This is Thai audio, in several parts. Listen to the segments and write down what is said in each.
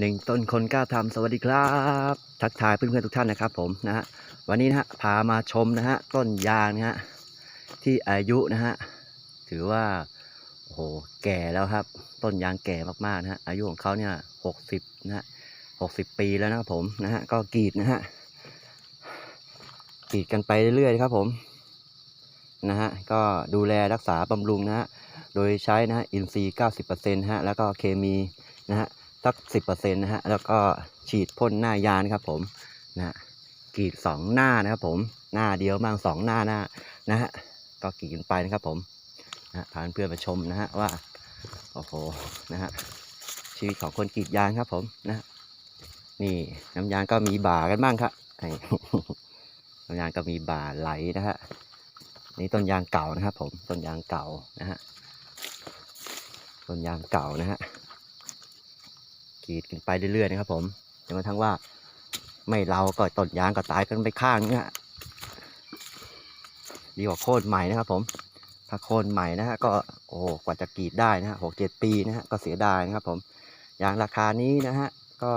หนึ่งต้นคนกล้าทำสวัสดีครับ ทักทายเพื่อนๆทุกท่านนะครับผมนะฮะวันนี้นะฮะพามาชมนะฮะต้นยางนะฮะที่อายุนะฮะถือว่าโอ้โหแก่แล้วครับ ต้นยางแก่มากๆนะฮะอายุของเขาเนี่ยหกสิบนะฮะหกสิบปีแล้วนะครับผมนะฮะก็กรีดนะฮะกรีดกันไปเรื่อยๆครับผมนะฮะก็ดูแลรักษาบำรุงนะฮะโดยใช้นะฮะอินทรีย์เก้าสิบเปอร์เซ็นต์ฮะแล้วก็เคมีนะฮะ สักสิบเปอร์เซ็นต์นะฮะ แล้วก็ฉีดพ่นหน้ายานครับผมนะฮะกรีดสองหน้านะครับผมหน้าเดียวบ้างสองหน้าหน้านะฮะก็กรีดไปนะครับผมนะพาเพื่อนมาชมนะฮะว่าโอ้โหนะฮะชีวิตของคนกรีดยางครับผมนะ นี่น้ำยางก็มีบ่ากันบ้างครับน้ำยางก็มีบ่าไหลนะฮะนี่ต้นยางเก่านะครับผมต้นยางเก่านะฮะต้นยางเก่านะฮะ กรีดกันไปเรื่อยๆนะครับ ผมจนกระทั่งว่า ไม่เราก็ต้นยางก็ตายกันไปข้างเนี่ยดีกว่าโค่นใหม่นะครับ ผม ถ้าโค่นใหม่นะฮะก็โอ้กว่าจะกรีดได้นะฮะหกเจ็ดปีนะฮะก็เสียดายนะครับ ผมยางราคานี้นะฮะก็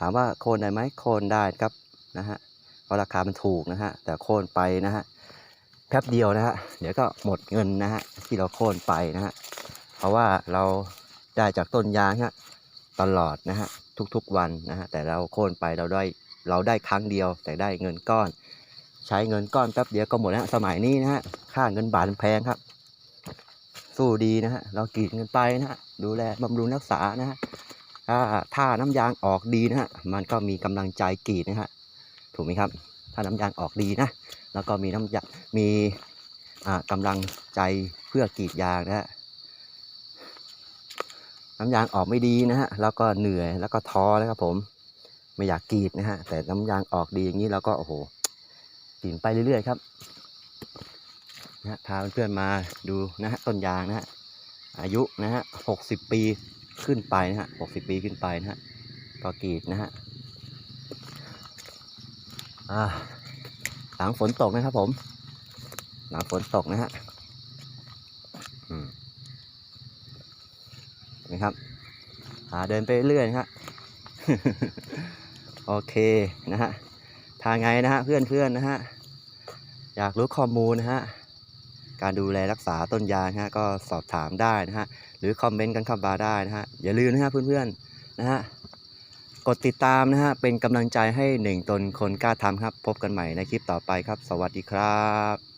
ถามว่าโค่นได้ไหมโค่นได้ครับนะฮะเพราะราคามันถูกนะฮะแต่โค่นไปนะฮะแป๊บเดียวนะฮะเดี๋ยวก็หมดเงินนะฮะที่เราโค่นไปนะฮะเพราะว่าเราได้จากต้นยางฮะ ตลอดนะฮะทุกๆวันนะฮะแต่เราโค่นไปเราได้เราได้ครั้งเดียว แต่ได้เงินก้อน ใช้เงินก้อนแป๊บเดียวก็หมดแล้วสมัยนี้นะฮะค่าเงินบาทแพงครับ สู้ดีนะฮะเรากรีดเงินไปนะฮะดูแลบำรุงรักษานะฮะถ้าถ้าน้ำยางออกดีนะฮะมันก็มีกำลังใจกรีดนะฮะถูกไหมครับ ถ้าน้ำยางออกดีนะแล้วก็มีน้ำยามีอ่ากำลังใจเพื่อกรีดยางนะฮะ น้ำยางออกไม่ดีนะฮะแล้วก็เหนื่อยแล้วก็ท้อนะครับผมไม่อยากกรีดนะฮะแต่น้ำยางออกดีอย่างนี้เราก็โอ้โหกรีดไปเรื่อยๆครับนะฮะพาเพื่อนๆมาดูนะฮะต้นยางนะฮะอายุนะฮะหกสิบปีขึ้นไปนะฮะหกสิบปีขึ้นไปนะฮะก็กรีดนะฮะอ่าหลังฝนตกนะครับผม หลังฝนตกนะฮะ อืม นะครับอ่าเดินไปเรื่อยนะฮะโอเคนะฮะทางไงนะฮะเพื่อนๆนนะฮะอยากรู้ข้อมูลนะฮะการดูแลรักษาต้นยางฮะก็สอบถามได้นะฮะหรือคอมเมนต์กันเข้ามาได้นะฮะอย่าลืมนะฮะเพื่อนๆนะฮะกดติดตามนะฮะเป็นกำลังใจให้หนึ่งตนคนกล้าทำครับ พบกันใหม่ในคลิปต่อไปครับ สวัสดีครับ